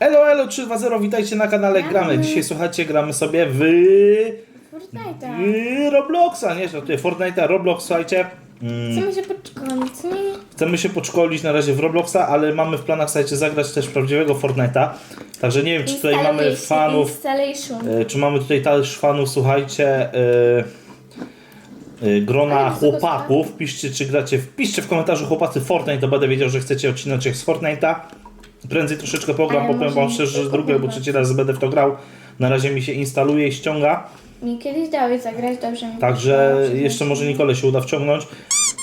Elo, elo, 320, witajcie na kanale Gramy. Dzisiaj słuchajcie, gramy sobie w, Fortnite'a. w Robloxa, nie? Tutaj Fortnite'a, Roblox, słuchajcie. Mm, Chcemy się podszkolić, nie? Chcemy się podszkolić na razie w Robloxa, ale mamy w planach, słuchajcie, zagrać też prawdziwego Fortnite'a. Także nie wiem, czy tutaj mamy fanów, Installation. e, czy mamy tutaj też fanów, słuchajcie, e, e, grona Ale wysoko chłopaków. Piszcie, czy gracie, wpiszcie w komentarzu chłopacy Fortnite, to będę wiedział, że chcecie odcineczek z Fortnite'a. Prędzej troszeczkę pogram, Ale bo powiem może wam nie szczerze, że tylko drugi albo chłopacy. trzeci raz będę w to grał. Na razie mi się instaluje i ściąga, Mi kiedyś dałeś zagrać, dobrze mi także jeszcze może Nikole się uda wciągnąć.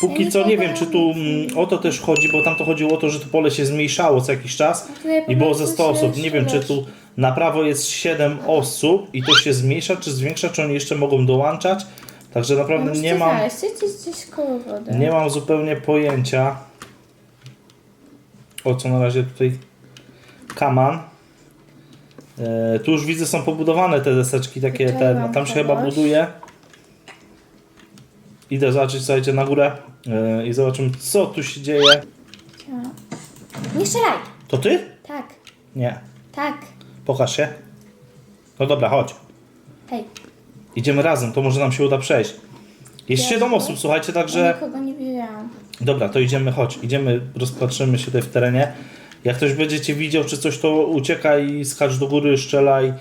Póki co nie wiem, czy tu mm, o to też chodzi, bo tam to chodziło o to, że to pole się zmniejszało co jakiś czas po i było ze prostu 100 się osób. Nie wiem, czy tu na prawo jest 7 osób i to się zmniejsza, czy zwiększa, czy oni jeszcze mogą dołączać. Także naprawdę nie mam, znaleźć, gdzieś, gdzieś koło wody. nie mam zupełnie pojęcia o co na razie tutaj kaman. E, tu już widzę są pobudowane te deseczki takie, Tutaj te, mam tam się chyba kogoś. buduje. Idę zobaczyć, słuchajcie, na górę e, i zobaczymy co tu się dzieje. Nie strzelaj! To ty? Tak, Nie. tak. Pokaż się. No dobra, chodź. Hej, Idziemy razem, to może nam się uda przejść. Jest Jasne. 7 osób, słuchajcie, ja także... nikogo nie widziałam. Dobra, to idziemy, chodź. Idziemy, rozpatrzymy się tutaj w terenie. Jak ktoś będziecie widział, czy coś, to uciekaj i skacz do góry, strzelaj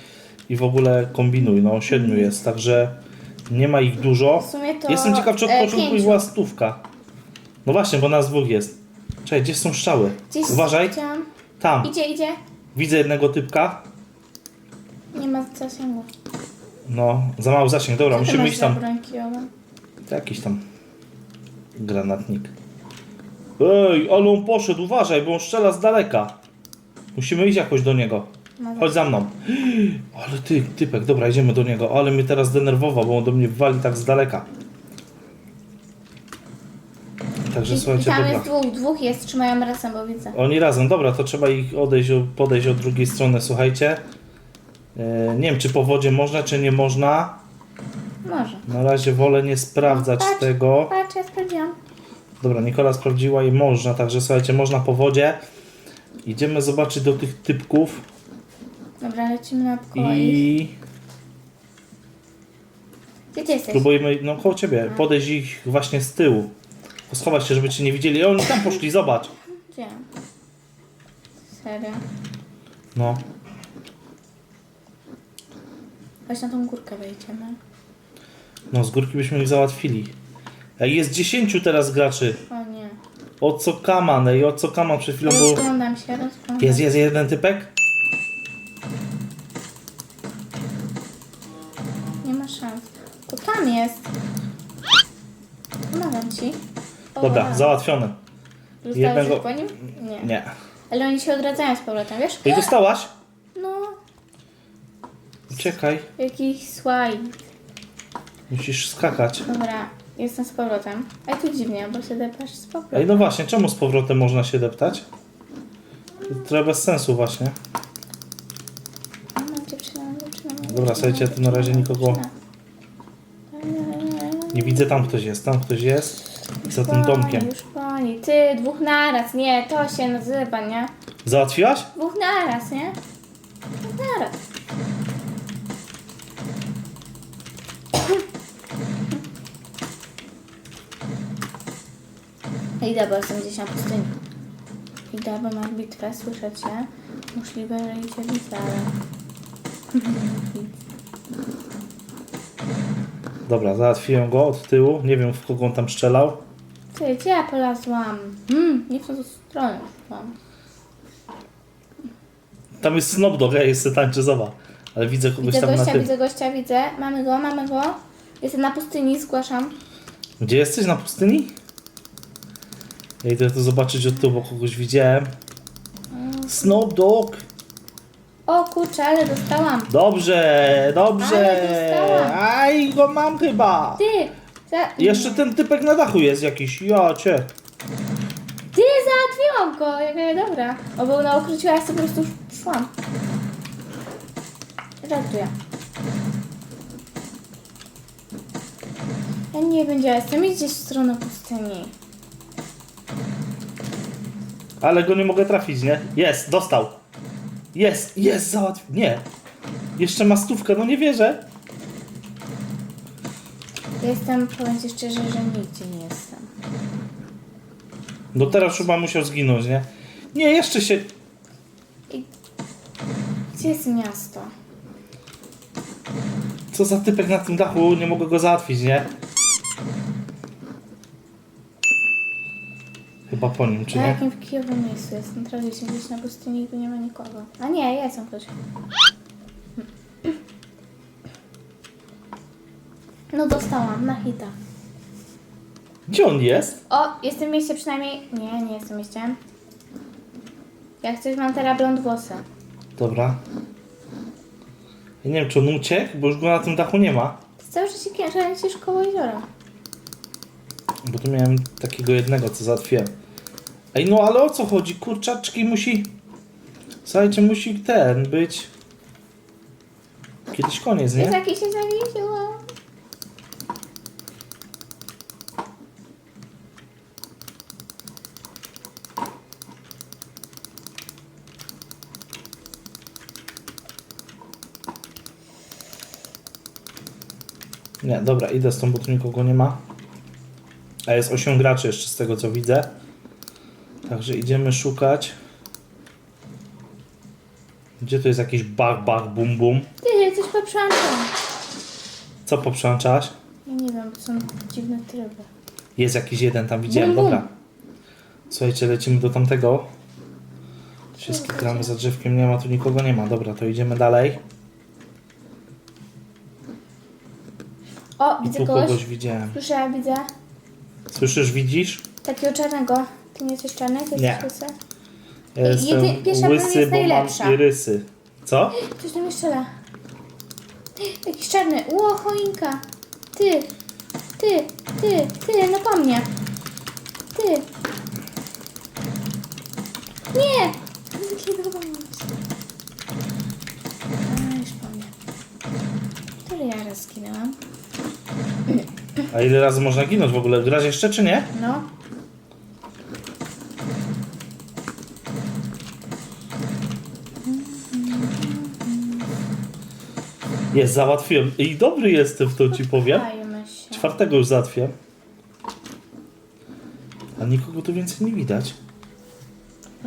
i w ogóle kombinuj. No, siedmiu jest, także nie ma ich dużo. W sumie to, Jestem ciekaw, czy od e, początku ich pięciu. była stówka. No właśnie, bo nas dwóch jest. Czekaj, gdzie są strzały? Gdzieś Uważaj, widziałam. tam. Idzie, idzie. Widzę jednego typka. Nie ma zasięgu. No, za mały zasięg. Dobra, musimy iść tam. Jakiś tam granatnik. Ej, ale on poszedł, uważaj, bo on strzela z daleka. Musimy iść jakoś do niego. Ma Chodź za mną. Ale ty, typek, dobra, idziemy do niego. Ale mnie teraz denerwował, bo on do mnie wali tak z daleka. Także I, słuchajcie, tam dobra. jest dwóch, dwóch jest, trzymają razem, bo widzę. Oni razem, dobra, to trzeba ich odejść, podejść od drugiej strony, słuchajcie. E, nie wiem, czy po wodzie można, czy nie można. Może. Na razie wolę nie sprawdzać Patrz. tego. Patrz, ja sprawdziłam. Dobra, Nikola sprawdziła i można, także słuchajcie, można po wodzie. Idziemy zobaczyć do tych typków Dobra, lecimy na pokoik. i Gdzie ty jesteś? próbujemy, no koło ciebie, podejść ich właśnie z tyłu. Schować się, żeby cię nie widzieli. O, oni tam poszli, zobacz. Gdzie? Serio? No, Chodź na tą górkę wejdziemy. no z górki byśmy ich załatwili. Jest 10 teraz graczy. O nie. O co kaman, ej, o co kaman przed chwilą był. Rozglądam się, rozglądam. Jest, jest jeden typek? Nie ma szans. To tam jest. Pomagam ci. O, Dobra, wow. załatwione. Zostałeś jednego- już po nim? Nie. Nie. Ale oni się odradzają z powrotem, wiesz? Ej, dostałaś? No, Uciekaj, jakiś słaj. musisz skakać. Dobra, jestem z powrotem. A tu dziwnie, bo się depasz z powrotem. Ej, no właśnie, czemu z powrotem można się deptać? To trochę bez sensu właśnie. Mam dziewczynę, mam dziewczynę, mam Dobra, słuchajcie, tu na razie nikogo nie widzę. Tam ktoś jest, tam ktoś jest. Za tym domkiem. Już pani. Ty, dwóch naraz, nie, to się nazywa, nie? Załatwiłaś? Dwóch naraz, nie? Dwóch naraz. Idę, bo jestem gdzieś na pustyni. Idę, bo masz bitwę, słyszę cię. Możliwe, że i cię widzę, ale... Dobra, załatwiłem go od tyłu. Nie wiem, w kogo on tam strzelał. Ty, gdzie ja polazłam? Hmm, nie w tą stronę szłam. Tam jest Snoop Dogg, ja jestem tańczy, zobacz. Ale widzę kogoś Widzę tam na gościa, tym. widzę gościa, widzę. Mamy go, mamy go. Jestem na pustyni, zgłaszam. Gdzie jesteś? Na pustyni? Ja idę tu zobaczyć od tyłu, bo kogoś widziałem. Snoop Dogg. O kurczę, ale dostałam. Dobrze, dobrze. Ale dostałam. Aj, go mam chyba. Ty! Za... Jeszcze ten typek na dachu jest jakiś. Ja cię. Ty, załatwiłam go! Jaka dobra. O, był na ukryciu, a ja sobie po prostu szłam. Żartuję. Ja nie będzie, jestem gdzieś w stronę pustyni. Ale go nie mogę trafić, nie? Jest, dostał. Jest, jest, załatw... Nie. Jeszcze ma stówkę, no nie wierzę. Jestem, powiem ci szczerze, że nigdzie nie jestem. No teraz chyba musiał zginąć, nie? Nie, jeszcze się... I... Gdzie jest miasto? Co za typek na tym dachu, nie mogę go załatwić, nie? Chyba po nim, czy Na nie? jakim w kijowym miejscu jest? Się gdzieś na pustyni nigdy nie ma nikogo. A nie, jest tam ktoś. No dostałam, na hita. Gdzie on jest? O, jestem w mieście przynajmniej... Nie, nie jestem w mieście. Jak coś mam teraz blond włosy. Dobra. Ja nie wiem, czy on uciekł, bo już go na tym dachu nie ma. Cały czas się kręcisz koło jeziora. Bo tu miałem takiego jednego, co załatwiłem. Ej, no ale o co chodzi? Kurczaczki musi... Słuchajcie, musi ten być... Kiedyś koniec, nie? jakieś się zawiesiło. Nie, dobra, idę z tą, bo tu nikogo nie ma. A jest 8 graczy jeszcze z tego, co widzę. Także idziemy szukać. Gdzie tu jest jakiś bach, bach, bum, bum? Ty, coś poprzątam. Co poprzączasz? Ja nie wiem, bo są dziwne tryby. Jest jakiś jeden, tam widziałem, Bum, bum. dobra. Słuchajcie, lecimy do tamtego. Wszystkie gramy za drzewkiem, nie ma, tu nikogo nie ma. Dobra, to idziemy dalej. O, I widzę tu kogoś. kogoś widziałem. Widzę. Słyszysz, widzisz? Takiego czarnego. Ty nie jesteś czarny? Ty Nie. jesteś łysy? Ja Jedy- jestem pierwsza broń łysy, jest bo mam najlepsza. irysy. Co? Ktoś tam jeszcze strzela. Jakiś czarny. Ło, choinka. Ty. Ty. Ty. Ty. No po mnie. Ty. Nie. Zaklinowałam się. A, już po mnie. Który ja raz skinęłam? A ile razy można ginąć w ogóle? Grasz jeszcze czy nie? No. Jest, załatwiłem. I dobry jestem w to ci powiem. Się. Czwartego już załatwię. A nikogo tu więcej nie widać.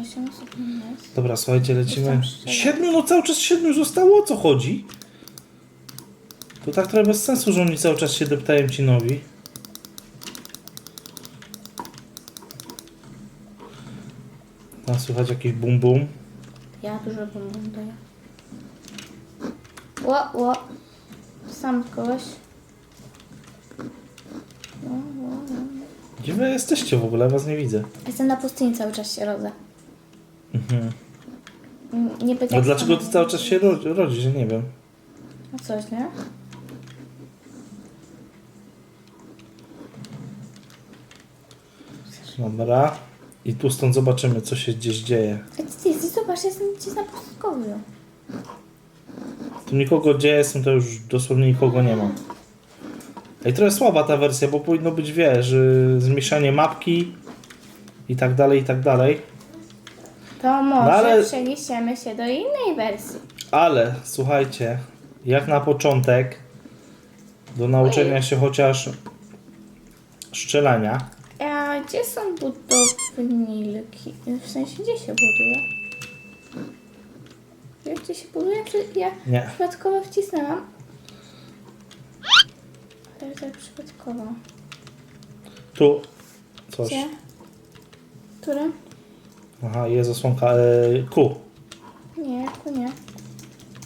Osiem osób nie jest. Dobra, słuchajcie, lecimy. Jestem szczera. Siedmiu, no cały czas siedmiu zostało, o co chodzi? To tak trochę bez sensu, że oni cały czas się deptają ci nowi. Tam słychać jakiś bum bum. Ja dużo bombon daję. Ło, ło. Sam kogoś. Ło, ło, ło. Gdzie wy jesteście w ogóle? Was nie widzę. Jestem na pustyni cały czas się rodzę. Mhm. Mm, Nie pytaj. A dlaczego ty cały czas się ro- rodzisz? Ja nie wiem. No coś, nie? Dobra. I tu stąd zobaczymy, co się gdzieś dzieje. Ej, ty jesteś, zobacz, jestem gdzieś na pustkowiu. Tu nikogo gdzie jestem, to już dosłownie nikogo nie ma. Ej, trochę słaba ta wersja, bo powinno być, wiesz, y, zmieszanie mapki i tak dalej, i tak dalej. To może No ale- przeniesiemy się do innej wersji. Ale, słuchajcie, jak na początek do nauczenia się chociaż strzelania, A gdzie są budownilki? W sensie, gdzie się buduje? Wiesz, gdzie się buduje? Czy ja nie, przypadkowo wcisnęłam? Ale tak przypadkowo. tu coś. Gdzie? Które? Aha, jest osłonka y, Q. Nie, tu nie.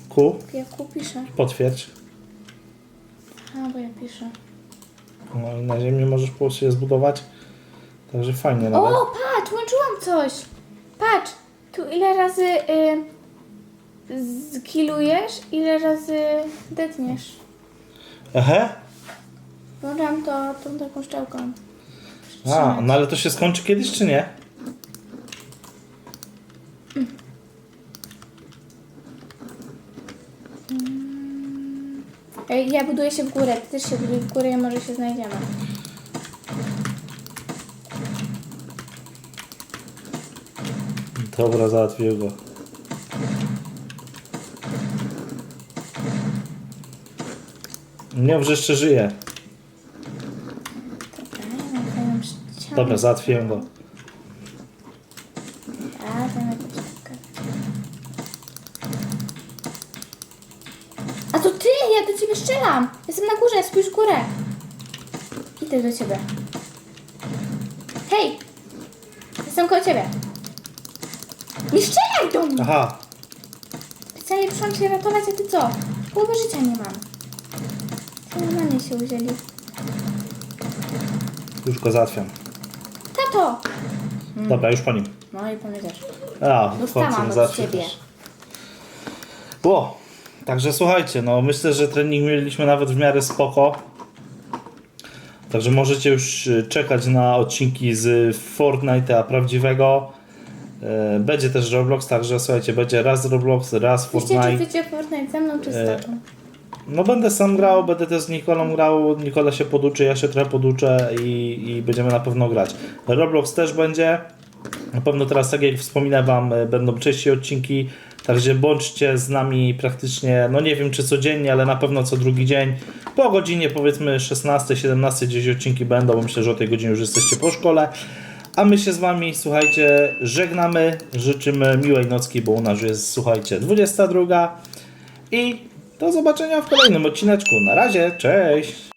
Q, Ja ku piszę. potwierdź. A, bo ja piszę. No i na ziemi możesz po prostu je zbudować. Także fajnie nawet. O, patrz, łączyłam coś. Patrz, tu ile razy y, skillujesz, ile razy detniesz. Ehe. Włączam to tą taką szczałką. A, no ale to się skończy kiedyś, czy nie? Ej, Ja buduję się w górę, ty też się buduj w górę i może się znajdziemy. Dobra, załatwię go. Mów, że jeszcze żyje. Dobra, załatwiłem go. A to ty! Ja do ciebie strzelam! Jestem na górze, spójrz w górę. Idę do ciebie. Hej! Jestem koło ciebie. Nie strzelaj do mnie! Aha, Specjalnie przyszłam cię ratować, a ty co? Połowy życia nie mam. Mnie się uzięli? już go załatwiam. Tato! Dobra, już po nim. No i po mnie też. A, w Dostałam końcu od załatwię ciebie. też. Ło, także słuchajcie, no myślę, że trening mieliśmy nawet w miarę spoko. Także możecie już y, czekać na odcinki z Fortnite'a prawdziwego. E, Będzie też Roblox, także słuchajcie, będzie raz Roblox, raz Myślicie, czy Fortnite. chcecie Fortnite ze mną, czy z E, tatą? No będę sam grał, będę też z Nikolą grał, Nikola się poduczy, ja się trochę poduczę i, i będziemy na pewno grać. Roblox też będzie. Na pewno teraz, tak jak wspominałem Wam, e, będą częściej odcinki, także bądźcie z nami praktycznie, no nie wiem czy codziennie, ale na pewno co drugi dzień. Po godzinie powiedzmy 16, 17 gdzieś odcinki będą, bo myślę, że o tej godzinie już jesteście po szkole. A my się z Wami, słuchajcie, żegnamy, życzymy miłej nocki, bo u nas już jest, słuchajcie, 22. I do zobaczenia w kolejnym odcineczku. Na razie, cześć!